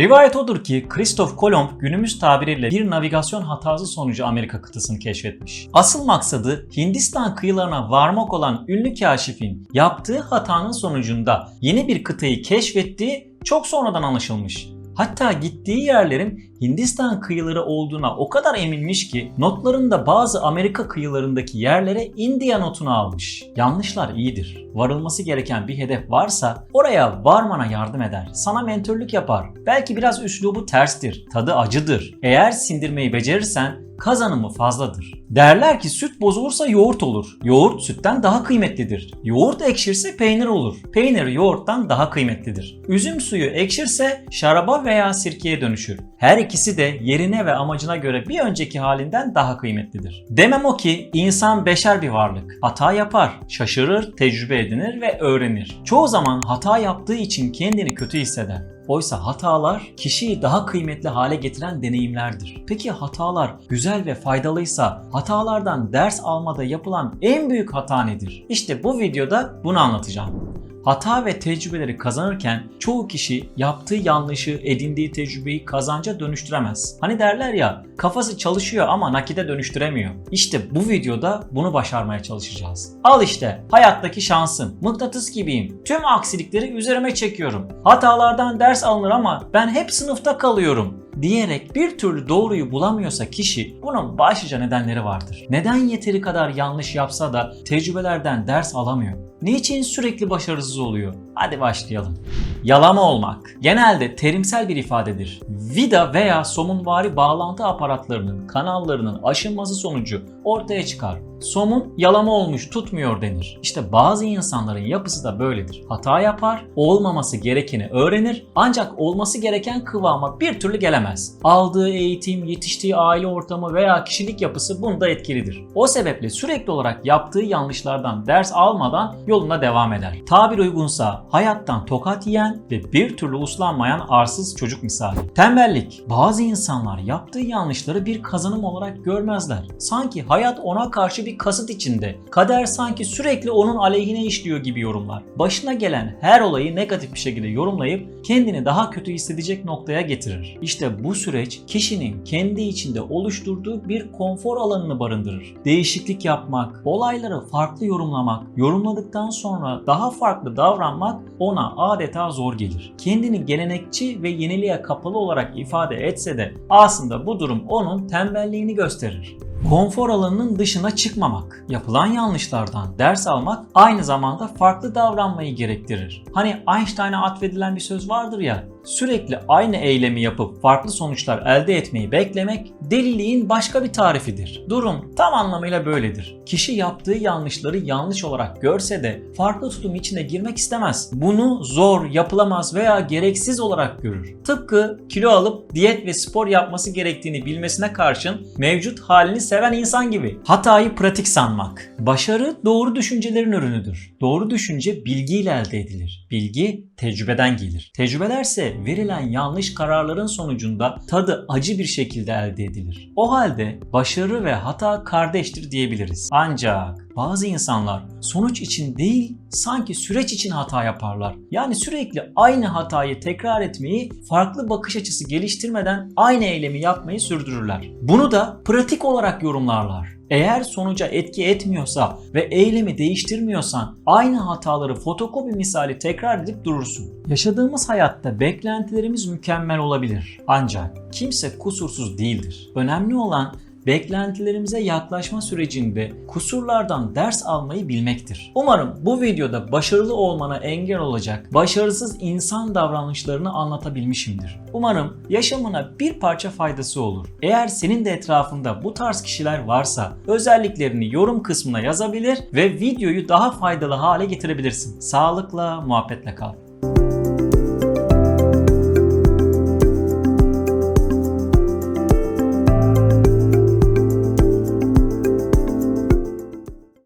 Rivayet odur ki Kristof Kolomb günümüz tabiriyle bir navigasyon hatası sonucu Amerika kıtasını keşfetmiş. Asıl maksadı Hindistan kıyılarına varmak olan ünlü kaşifin yaptığı hatanın sonucunda yeni bir kıtayı keşfettiği çok sonradan anlaşılmış. Hatta gittiği yerlerin Hindistan kıyıları olduğuna o kadar eminmiş ki notlarında bazı Amerika kıyılarındaki yerlere India notunu almış. Yanlışlar iyidir. Varılması gereken bir hedef varsa oraya varmana yardım eder. Sana mentörlük yapar. Belki biraz üslubu terstir. Tadı acıdır. Eğer sindirmeyi becerirsen kazanımı fazladır. Derler ki süt bozulursa yoğurt olur. Yoğurt sütten daha kıymetlidir. Yoğurt ekşirse peynir olur. Peynir yoğurttan daha kıymetlidir. Üzüm suyu ekşirse şaraba veya sirkeye dönüşür. Her ikisi de yerine ve amacına göre bir önceki halinden daha kıymetlidir. Demem o ki insan beşer bir varlık. Hata yapar, şaşırır, tecrübe edinir ve öğrenir. Çoğu zaman hata yaptığı için kendini kötü hisseder. Oysa hatalar kişiyi daha kıymetli hale getiren deneyimlerdir. Peki hatalar güzel ve faydalıysa hatalardan ders almada yapılan en büyük hata nedir? İşte bu videoda bunu anlatacağım. Hata ve tecrübeleri kazanırken çoğu kişi yaptığı yanlışı, edindiği tecrübeyi kazanca dönüştüremez. Hani derler ya, kafası çalışıyor ama nakide dönüştüremiyor. İşte bu videoda bunu başarmaya çalışacağız. Al işte hayattaki şansım. Mıknatıs gibiyim. Tüm aksilikleri üzerime çekiyorum. Hatalardan ders alınır ama ben hep sınıfta kalıyorum diyerek bir türlü doğruyu bulamıyorsa kişi bunun başlıca nedenleri vardır. Neden yeteri kadar yanlış yapsa da tecrübelerden ders alamıyor? Niçin sürekli başarısız oluyor? Hadi başlayalım. Yalama olmak genelde terimsel bir ifadedir. Vida veya somunvari bağlantı aparatlarının kanallarının aşınması sonucu ortaya çıkar. Somun yalama olmuş tutmuyor denir. İşte bazı insanların yapısı da böyledir. Hata yapar, olmaması gerekeni öğrenir ancak olması gereken kıvama bir türlü gelemez. Aldığı eğitim, yetiştiği aile ortamı veya kişilik yapısı bunda etkilidir. O sebeple sürekli olarak yaptığı yanlışlardan ders almadan yoluna devam eder. Tabir uygunsa hayattan tokat yiyen ve bir türlü uslanmayan arsız çocuk misali. Tembellik. Bazı insanlar yaptığı yanlışları bir kazanım olarak görmezler. Sanki hayat ona karşı bir kasıt içinde. Kader sanki sürekli onun aleyhine işliyor gibi yorumlar. Başına gelen her olayı negatif bir şekilde yorumlayıp kendini daha kötü hissedecek noktaya getirir. İşte bu süreç kişinin kendi içinde oluşturduğu bir konfor alanını barındırır. Değişiklik yapmak, olayları farklı yorumlamak, yorumladıktan sonra daha farklı davranmak ona adeta zor gelir. Kendini gelenekçi ve yeniliğe kapalı olarak ifade etse de aslında bu durum onun tembelliğini gösterir. Konfor alanının dışına çıkmamak, yapılan yanlışlardan ders almak aynı zamanda farklı davranmayı gerektirir. Hani Einstein'a atfedilen bir söz vardır ya, sürekli aynı eylemi yapıp farklı sonuçlar elde etmeyi beklemek deliliğin başka bir tarifidir. Durum tam anlamıyla böyledir. Kişi yaptığı yanlışları yanlış olarak görse de farklı tutum içine girmek istemez. Bunu zor, yapılamaz veya gereksiz olarak görür. Tıpkı kilo alıp diyet ve spor yapması gerektiğini bilmesine karşın mevcut halini seven insan gibi. Hatayı pratik sanmak. Başarı doğru düşüncelerin ürünüdür. Doğru düşünce bilgiyle elde edilir. Bilgi tecrübeden gelir. Tecrübelerse verilen yanlış kararların sonucunda tadı acı bir şekilde elde edilir. O halde başarı ve hata kardeştir diyebiliriz. Ancak bazı insanlar sonuç için değil sanki süreç için hata yaparlar. Yani sürekli aynı hatayı tekrar etmeyi farklı bakış açısı geliştirmeden aynı eylemi yapmayı sürdürürler. Bunu da pratik olarak yorumlarlar. Eğer sonuca etki etmiyorsa ve eylemi değiştirmiyorsan aynı hataları fotokopi misali tekrar edip durursun. Yaşadığımız hayatta beklentilerimiz mükemmel olabilir. Ancak kimse kusursuz değildir. Önemli olan beklentilerimize yaklaşma sürecinde kusurlardan ders almayı bilmektir. Umarım bu videoda başarılı olmana engel olacak başarısız insan davranışlarını anlatabilmişimdir. Umarım yaşamına bir parça faydası olur. Eğer senin de etrafında bu tarz kişiler varsa özelliklerini yorum kısmına yazabilir ve videoyu daha faydalı hale getirebilirsin. Sağlıkla, muhabbetle kal.